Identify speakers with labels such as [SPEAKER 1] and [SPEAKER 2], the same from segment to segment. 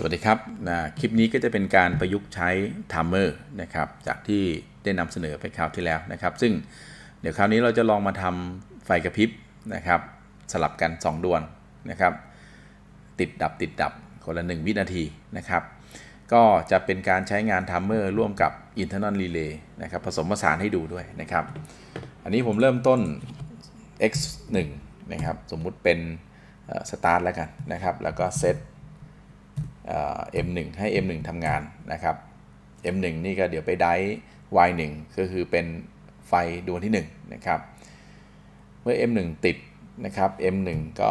[SPEAKER 1] สวัสดีครับนะคลิปนี้ก็จะเป็นการประยุกต์ใช้ไทม์เมอร์นะครับจากที่ได้นำเสนอไปคราวที่แล้วนะครับ ซึ่งเดี๋ยวคราวนี้เราจะลองมาทำไฟกระพริบนะครับ สลับกัน 2 ดวงนะครับ ติดดับติดดับคนละ 1 วินาทีนะครับ ก็จะเป็นการใช้งานไทม์เมอร์ร่วมกับ internal relay นะครับผสมผสานให้ดูด้วยนะครับ อันนี้ผมเริ่มต้น x 1นะครับสมมุติเป็นสตาร์ทแล้วกันนะครับ แล้วก็เซต M1 ให้ M1 ทำงานนะครับ M1 นี่ก็เดี๋ยวไปได้ Y1 ก็คือเป็นไฟดวงที่1นะครับเมื่อ M1 ติดนะครับ M1 ก็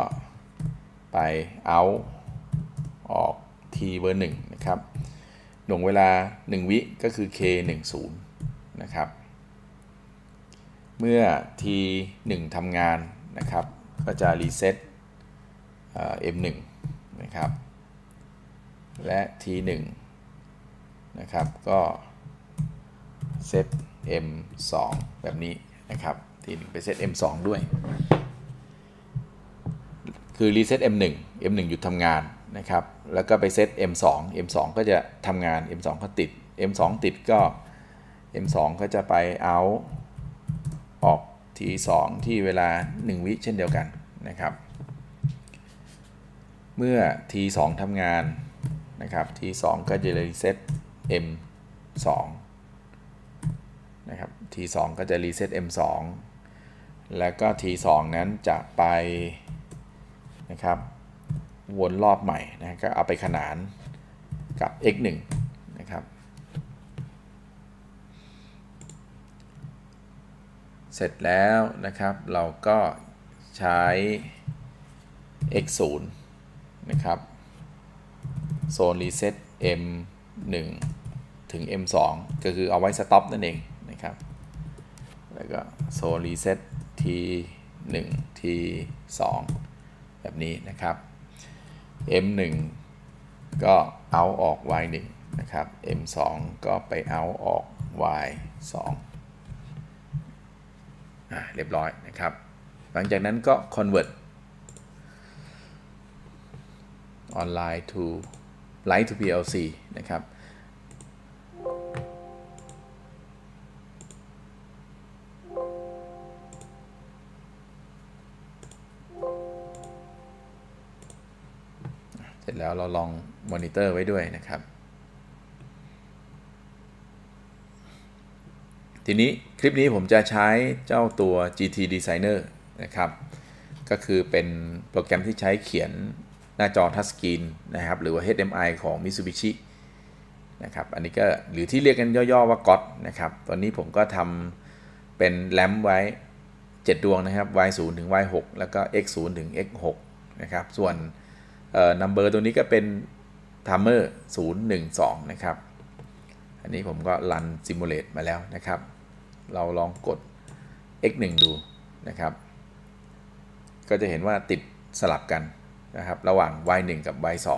[SPEAKER 1] ไปเอาออก T เบอร์1นะครับหน่วงเวลา 1 วิก็คือ K10 นะครับเมื่อ T1 ทำงานนะครับก็จะรีเซ็ต M1 นะครับ และ T1 นะครับ ก็เซต M2 แบบนี้นะครับ T1 ไปเซต M2 ด้วย คือรีเซ็ต M1 M1 หยุดทำงานนะครับ แล้วก็ไปเซต M2 M2 ก็จะทำงาน M2 ก็ติด M2 ติดก็ M2 ก็จะไปเอาออก T2 ที่เวลา 1 วิเช่นเดียวกันนะครับ เมื่อ T2 ทำงาน นะครับ T2 ก็จะรีเซ็ต M2 นะครับ T2 ก็จะรีเซ็ต M2 แล้วก็ T2 นั้นจะไปนะครับวนรอบใหม่นะก็เอาไปขนานกับ x1 นะครับ เสร็จแล้วนะครับเราก็ใช้ x0 นะครับ โซนรีเซ็ต M1 ถึง M2 ก็คือเอาไว้สต็อปนั่นเองนะครับ แล้วก็โซนรีเซ็ต T1 T2 แบบนี้นะครับ M1 ก็เอาออก Y1 นะครับ M2 ก็ไปเอาออก Y2 อ่าเรียบร้อยนะครับ หลังจากนั้นก็ convert online to light to PLC นะครับเสร็จแล้วเราลองมอนิเตอร์ไว้ด้วยนะครับ ทีนี้คลิปนี้ผมจะใช้เจ้าตัว GT Designer นะครับ ก็คือเป็นโปรแกรมที่ใช้เขียน หน้าจอทัชสกรีนนะครับ หรือว่า HMI ของ Mitsubishi นะครับ อันนี้ก็หรือที่เรียกกันย่อๆว่า GOT นะครับ ตอนนี้ผมก็ทำเป็นแลมไว้ 7 ดวงนะครับ Y0 ถึง Y6 แล้วก็ X0 ถึง X6 นะครับ ส่วนเอ่อ number ตัวนี้ก็เป็น timer 012 นะครับ อันนี้ผมก็รัน simulate มาแล้วนะครับ เราลองกด x1 ดูนะครับ ก็จะเห็นว่าติดสลับกัน นะครับระหว่าง y1 กับ y2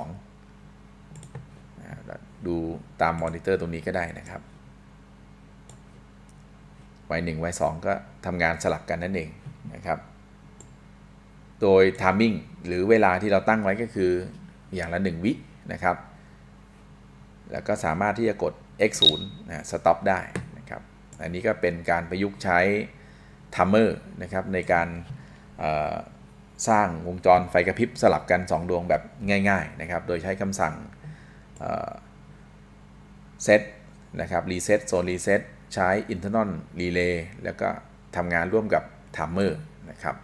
[SPEAKER 1] ดูตามมอนิเตอร์ตรงนี้ก็ได้นะครับ y1 y2 ก็ทำงานสลับกันนั่นเองนะครับ โดย timing หรือเวลาที่เราตั้งไว้ก็คืออย่างละ 1 วินะครับ แล้วก็สามารถที่จะกด x0 นะ stop ได้นะครับ อันนี้ก็เป็นการประยุกต์ใช้ timer นะครับในการ สร้างวงจรไฟกระพริบสลับกัน 2 ดวงแบบง่ายๆนะครับ โดยใช้คำสั่งเซตนะครับรีเซ็ตโซนรีเซ็ตใช้ internal relay แล้วก็ทำงานร่วมกับ timer นะครับ